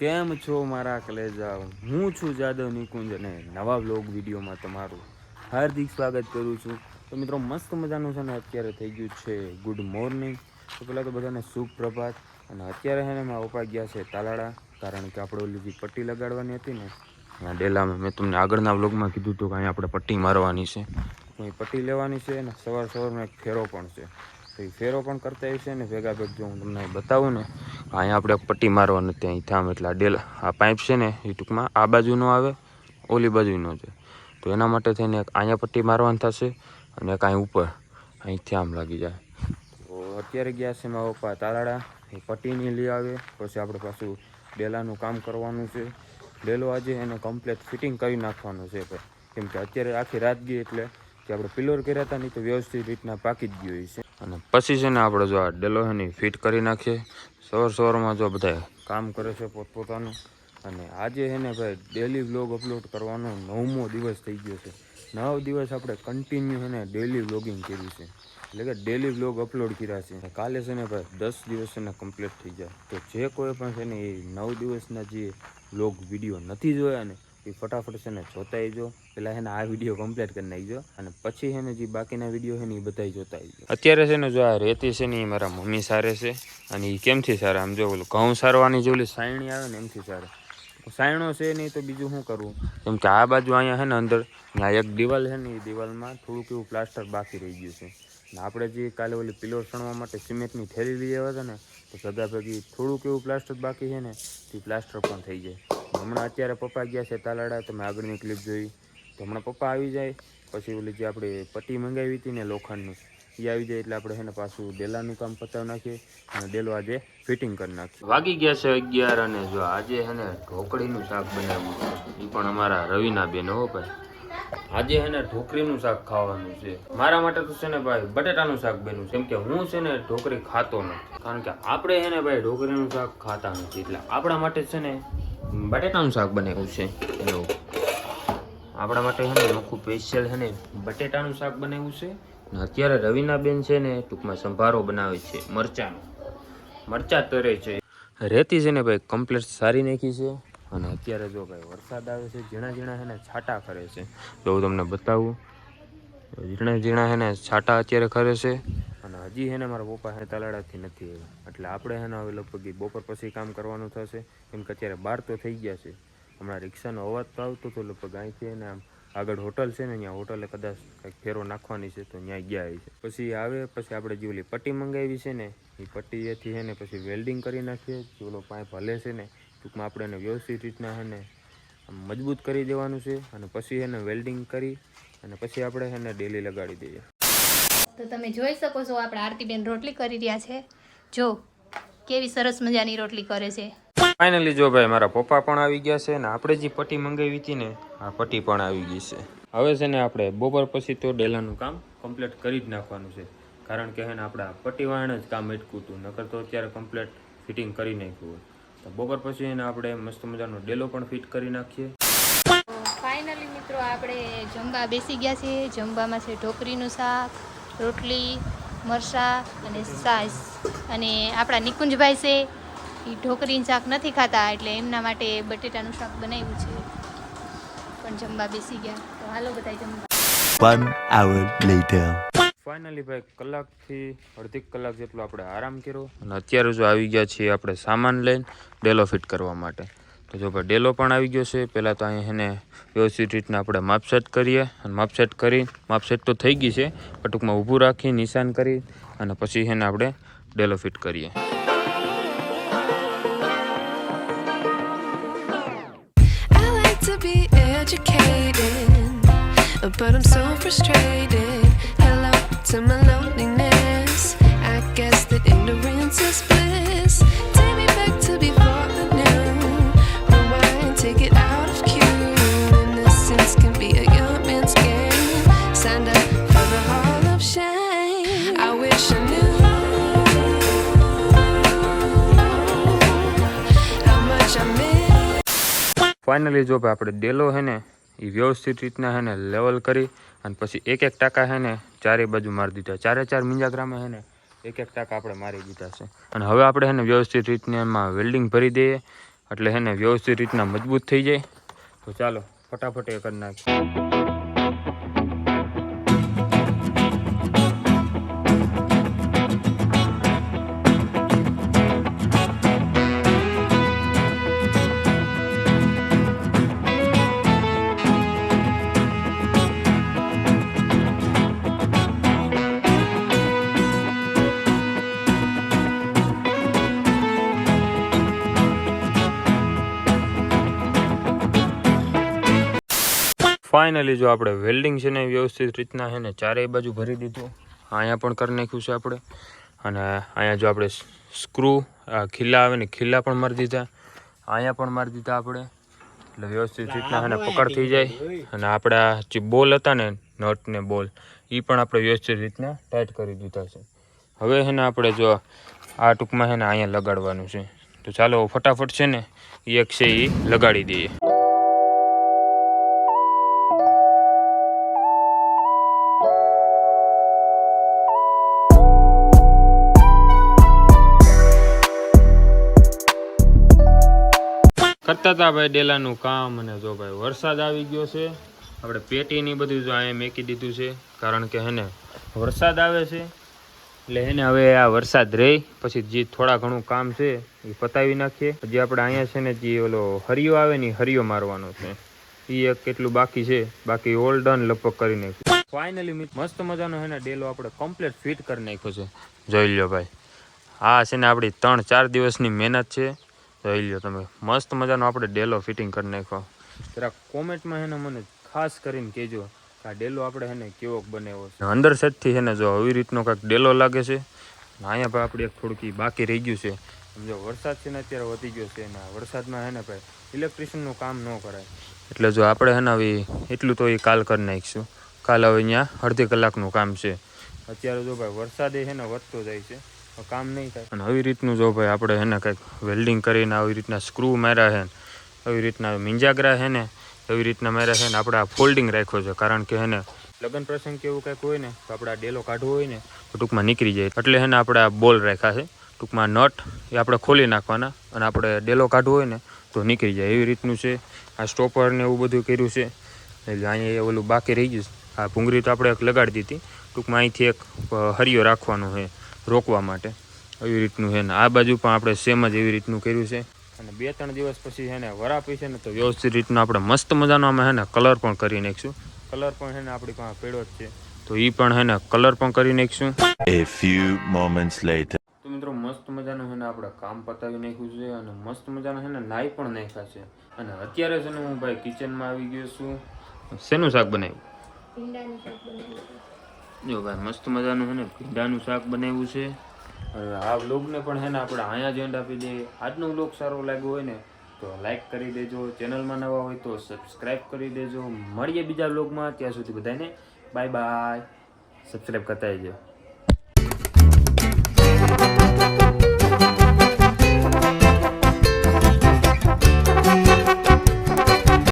કેમ છો મારા કલેજા હું છું જાદવ નિકુંજ અને નવા વ્લોગ વિડીયોમાં તમારું હાર્દિક સ્વાગત કરું છું. તો મિત્રો, મસ્ત મજાનું છે ને, અત્યારે થઈ ગયું છે ગુડ મોર્નિંગ તો પહેલાં તો બધાને શુભ પ્રભાત અને અત્યારે છે ને મેં ઉપા ગયા છે તાલાળા, કારણ કે આપણે ઓલી પટ્ટી લગાડવાની હતી ને આ ડેલામાં મેં તમને આગળના વ્લોગમાં કીધું હતું કે અહીંયા આપણે પટ્ટી મારવાની છે. અહીં પટ્ટી લેવાની છે અને સવાર સવારમાં એક ફેરો પણ છે. તો એ ફેરો પણ કરતા આવી છે ને ભેગા ભેગ જો હું તમને બતાવું ને અહીંયા આપણે પટ્ટી મારવાની ત્યાં થામ એટલે આ ડેલ, આ પાઇપ છે ને એ ટૂંકમાં આ બાજુનો આવે, ઓલી બાજુનો છે. તો એના માટે થઈને એક અહીંયા પટ્ટી મારવાની થશે અને એક અહીં ઉપર અહીંથી આમ લાગી જાય. તો અત્યારે ગયા છે મારા પપ્પા તારાડા એ પટ્ટીની લઈ આવે, પછી આપણે પાછું ડેલાનું કામ કરવાનું છે. ડેલો આજે એને કમ્પ્લેટ ફિટિંગ કરી નાખવાનું છે કેમ કે અત્યારે આખી રાત ગઈ એટલે, કે આપણે પિલોર કર્યા હતા નહીં તો વ્યવસ્થિત રીતના પાકી જ ગયો છે અને પછી છે ને આપણે જો આ ડેલો એની ફિટ કરી નાખીએ. સવાર સવારમાં જો બધા કામ કરે છે પોતપોતાનું અને આજે છે ને ભાઈ ડેલી વ્લોગ અપલોડ કરવાનો નવમો દિવસ થઈ ગયો છે. નવ દિવસ આપણે કન્ટિન્યુ છે ને ડેલી વ્લોગિંગ કર્યું છે. એટલે કે ડેલી વ્લોગ અપલોડ કર્યા છે. કાલે છે ને ભાઈ દસ દિવસ છે કમ્પ્લીટ થઈ જાય તો જે કોઈ પણ છે ને એ નવ દિવસના જે વ્લોગ વીડિયો નથી જોયા ને એ ફટાફટ છે ને જોતા આવજો. પહેલાં છે ને આ વીડિયો કમ્પ્લીટ કરી નાખજો અને પછી છે ને જે બાકીના વીડિયો છે ને એ બધા જોતા આવજો. અત્યારે છે ને જો આ રેતી છે ને એ મારા મમ્મી સારે છે અને એ કેમથી સારે? આમ જો ઓલું ઘઉં સારવાની જે ઓલી સાયણી આવે ને એમથી સારે. સાયણો છે નહીં તો બીજું શું કરવું? કેમ કે આ બાજુ અહીંયા છે ને અંદર ત્યાં એક દિવાલ છે ને એ દિવાલમાં થોડુંક એવું પ્લાસ્ટર બાકી રહી ગયું છે. ને આપણે જે કાલે ઓલી પિલોર સણવા માટે સિમેન્ટની થેલી લઈ આવ્યા હતા ને, તો ભેગી થોડુંક એવું પ્લાસ્ટર બાકી છે ને, તે પ્લાસ્ટર પણ થઈ જાય. હમણાં અત્યારે પપ્પા ગયા છે તાલાડા તમે આગળની ક્લિપ જોઈ. તો હમણાં પપ્પા આવી જાય, પછી ઓલી જે આપણે પટ્ટી મંગાવી હતી ને લોખંડનું, એ આવી જાય એટલે આપણે એને પાછું ડેલાનું કામ પતાવી નાખીએ અને ડેલો આજે ફિટિંગ કરી નાખીએ. વાગી ગયા છે અગિયાર અને જો આજે એને ઢોકળીનું શાક બનાવ્યું છે. એ પણ અમારા રવિના બેન હો ભાઈ. આજે છે ને ઢોકરીનું શાક ખાવાનું છે. મારા માટે તો છે ને ભાઈ બટેટાનું શાક બન્યું છે. કેમ કે હું છે ને ઢોકરી ખાતો નથી. કારણ કે આપણે છે ને ભાઈ ઢોકરીનું શાક ખાતા નથી. એટલે આપણા માટે છે ને બટેટાનું શાક બનાવ્યું છે. એવું આપણા માટે છે ને આખું સ્પેશિયલ છે ને બટેટાનું શાક બનાવ્યું છે. ને અત્યારે રવિનાબેન છે ને ટૂંકમાં સંભારો બનાવે છે મરચાનો. મરચા તરે છે. રેતી છે ને ભાઈ કમ્પ્લેટ સારી નાખી છે. અને અત્યારે જો ભાઈ વરસાદ આવે છે, ઝીણા ઝીણા છે ને છાંટા કરે છે. તો હું તમને બતાવું. ઝીણા ઝીણા છે ને છાંટા અત્યારે કરે છે. હજી હેને મારા પપ્પા હે તલાડાથી નથી આવ્યા. એટલે આપણે હેને હવે લગભગ બપોર પછી કામ કરવાનું થશે. કેમ કે અત્યારે બાર તો થઈ ગયા છે. હમણાં રિક્ષાનો અવાજ તો આવતો હતો લગભગ અહીંથી ને આમ આગળ હોટલ છે ને ત્યાં હોટલે કદાચ કંઈક ફેરો નાખવાની છે તો ત્યાં ગયા છે. પછી આવે, પછી આપણે જે ઓલી પટ્ટી મંગાવી છે ને એ પટ્ટી એથી છે ને પછી વેલ્ડિંગ કરી નાખીએ. જે ઓલો પાઇપ હલે છે ને, ટૂંકમાં આપણે એને વ્યવસ્થિત રીતના છે ને મજબૂત કરી દેવાનું છે. અને પછી એને વેલ્ડિંગ કરી અને પછી આપણે એને ડેલી લગાડી દઈએ. તો તમે જોઈ શકો છો આપણે આરતીબેન રોટલી કરી રહ્યા છે. જો કેવી સરસ મજાની રોટલી કરે છે. ફાઇનલી જો ભાઈ મારા પપ્પા પણ આવી ગયા છે ને આપણે જે પટ્ટી મંગાવી હતી ને આ પટ્ટી પણ આવી ગઈ છે. હવે છે ને આપણે બપોર પછી તો ડેલાનું કામ કમ્પ્લીટ કરી જ નાખવાનું છે. કારણ કે હે ને આપણે પટ્ટી વાળાને જ કામ અટકું હતું નકર તો અત્યારે કમ્પ્લીટ ફિટિંગ કરી નાખ્યું હોય. તો બપોર પછી એને આપણે મસ્ત મજાનો ડેલો પણ ફિટ કરી નાખીએ. ફાઇનલી મિત્રો આપણે જમવા બેસી ગયા છીએ. જમવામાં છે ઢોકરીનું શાક રોટલી મરચાં અને સાસ. અને આપણા નિકુંજભાઈ છે એ ઢોકરીનું શાક નથી ખાતા એટલે એમના માટે બટેટાનું શાક બનાવ્યું છે. પણ જમવા બેસી ગયા. તો હાલો બધા જમવા. One hour later. ફાઇનલી ભાઈ કલાકથી અડધી કલાક જેટલો આપણે આરામ કર્યો. અને અત્યારે જો આવી ગયા છીએ આપણે સામાન લઈને ડેલો ફિટ કરવા માટે. તો જો ભાઈ ડેલો પણ આવી ગયો છે, પહેલાં તો અહીં એને વ્યવસ્થિત રીતના આપણે માપસેટ કરીએ અને માપસેટ કરી, માપસેટ તો થઈ ગઈ છે, પણ ટૂંકમાં ઊભું રાખી, નિશાન કરી અને પછી એને આપણે ડેલો ફિટ કરીએ but I'm so frustrated. Hello to my loneliness. Finally જો આપણે ડેલો છે ને, એ વ્યવસ્થિત રીતના છે ને લેવલ કરી અને પછી એક એક ટાંકા છે ને ચારે બાજુ મારી દીધા. ચારે ચાર મિંજાગ્રામે છે ને એક એક ટાંકા આપણે મારી દીધા છે. અને હવે આપણે છે ને વ્યવસ્થિત રીતને એમાં વેલ્ડિંગ ભરી દઈએ, એટલે હે ને વ્યવસ્થિત રીતના મજબૂત થઈ જાય. તો ચાલો, ફટાફટ એ કરી નાખીએ. ફાઇનલી જો આપણે વેલ્ડિંગ છે ને વ્યવસ્થિત રીતના છે ને ચારેય બાજુ ભરી દીધું. અહીંયા પણ કરી નાખ્યું છે આપણે. અને અહીંયા જો આપણે સ્ક્રૂ ખીલ્લા આવે ને ખીલ્લા પણ મારી દીધા. અહીંયા પણ મારી દીધા આપણે. એટલે વ્યવસ્થિત રીતના એને પકડ થઈ જાય. અને આપણા જે બોલ હતા ને નટ ને બોલ એ પણ આપણે વ્યવસ્થિત રીતના ટાઈટ કરી દીધા છે. હવે છે ને આપણે જો આ ટૂંકમાં છે ને અહીંયા લગાડવાનું છે. તો ચાલો ફટાફટ છે ને એ એક છે એ લગાડી દઈએ. કરતા હતા ભાઈ ડેલાનું કામ અને જો ભાઈ વરસાદ આવી ગયો છે, આપણે પેટીની બધું જો અહીંયા મેકી દીધું છે, કારણ કે હેને વરસાદ આવે છે, એટલે એને હવે આ વરસાદ રહે, પછી જે થોડા ઘણું કામ છે, એ પતાવી નાખીએ. જે આપણે અહીંયા છે ને જે ઓલો હરિયો આવે ને હરિયો મારવાનો છે. એ એક કેટલું બાકી છે, બાકી ઓલ ડન લગભગ કરી નાખ્યું. ફાઇનલી મસ્ત મજાનો હેને ડેલો આપણે કમ્પ્લીટ ફિટ કરી નાખ્યો છે. જોઈ લ્યો ભાઈ. આ છે ને આપણી ત્રણ ચાર દિવસની મહેનત છે. જોઈ લ્યો તમે. મસ્ત મજાનો આપણે ડેલો ફિટિંગ કરી નાખ્યો. જરા કોમેન્ટમાં હેને મને ખાસ કરીને કહેજો કે આ ડેલો આપણે હેને કેવો બનાવ્યો છે. અંદર સેટથી હેને જો આવી રીતનો કાંઈક ડેલો લાગે છે અહીંયા ભાઈ આપણે એક થોડુંક બાકી રહી ગયું છે. સમજો વરસાદ છે ને અત્યારે વધી ગયો છે, અને વરસાદમાં વરસાદમાં હેને ભાઈ ઇલેક્ટ્રિશિયનનું કામ ન કરાય. એટલે જો આપણે હેને હવે એટલું તો એ કાલ કરી નાખીશું. કાલ હવે અહીંયા અડધી કલાકનું કામ છે. અત્યારે જો ભાઈ વરસાદ એ છે ને વધતો જાય છે. કામ નહીં થાય. અને આવી રીતનું જો ભાઈ આપણે એને કંઈક વેલ્ડિંગ કરીને આવી રીતના સ્ક્રૂ માર્યા છે આવી રીતના મિંજાગરા છે ને એવી રીતના માર્યા છે ને આપણે આ ફોલ્ડિંગ રાખ્યો છે. કારણ કે એને લગ્ન પ્રસંગ કે એવું કંઈક હોય ને, તો આપણે ડેલો કાઢવો હોય ને, તો ટૂંકમાં નીકળી જાય. એટલે એને આપણે આ બોલ રાખ્યા છે. ટૂંકમાં નટ એ આપણે ખોલી નાખવાના અને આપણે ડેલો કાઢવો હોય ને, તો નીકળી જાય. એવી રીતનું છે. આ સ્ટોપર ને એવું બધું કર્યું છે. એટલે અહીંયા ઓલું બાકી રહી ગયું આ ભૂંગળી તો આપણે એક લગાડી દીધી. ટૂંકમાં અહીંથી એક હરિયો રાખવાનો છે. રોકવા માટે. એવી રીતનું છે ને. આ બાજુ પણ આપણે સેમ જ એવી રીતનું કર્યું છે. અને બે ત્રણ દિવસ પછી છે ને વરાપી છે ને તો વ્યવસ્થિત રીતનું આપણે મસ્ત મજાનો અમે છે ને કલર પણ કરી નાખીશું. કલર પણ છે ને આપણી પાસે પેડો જ છે. તો એ પણ છે ને કલર પણ કરી નાખીશું. A few moments later. તો મિત્રો મસ્ત મજાનું છે ને આપણે કામ પતાવી નાખ્યું છે અને મસ્ત મજાનું છે ને નાઈ પણ નાખ્યા છે. અને અત્યારે છે ને હું ભાઈ કિચનમાં આવી ગયો છું. શેનું શાક બનાવ્યું? ભીંડાનું શાક બનાવ્યું. જો ભાઈ, મસ્ત મજાનું છે ને, ભીંડાનું શાક બનાવ્યું છે. અને આ વ્લોગને પણ છે ને, આપણે અહીંયા જ આપી દઈએ. આજનો વ્લોગ સારો લાગ્યો હોય ને, તો લાઈક કરી દેજો. ચેનલમાં નવા હોય તો સબસ્ક્રાઈબ કરી દેજો. મળીએ બીજા વ્લોગમાં ત્યાં સુધી બધાને બાય બાય સબસ્ક્રાઈબ કરતા જજો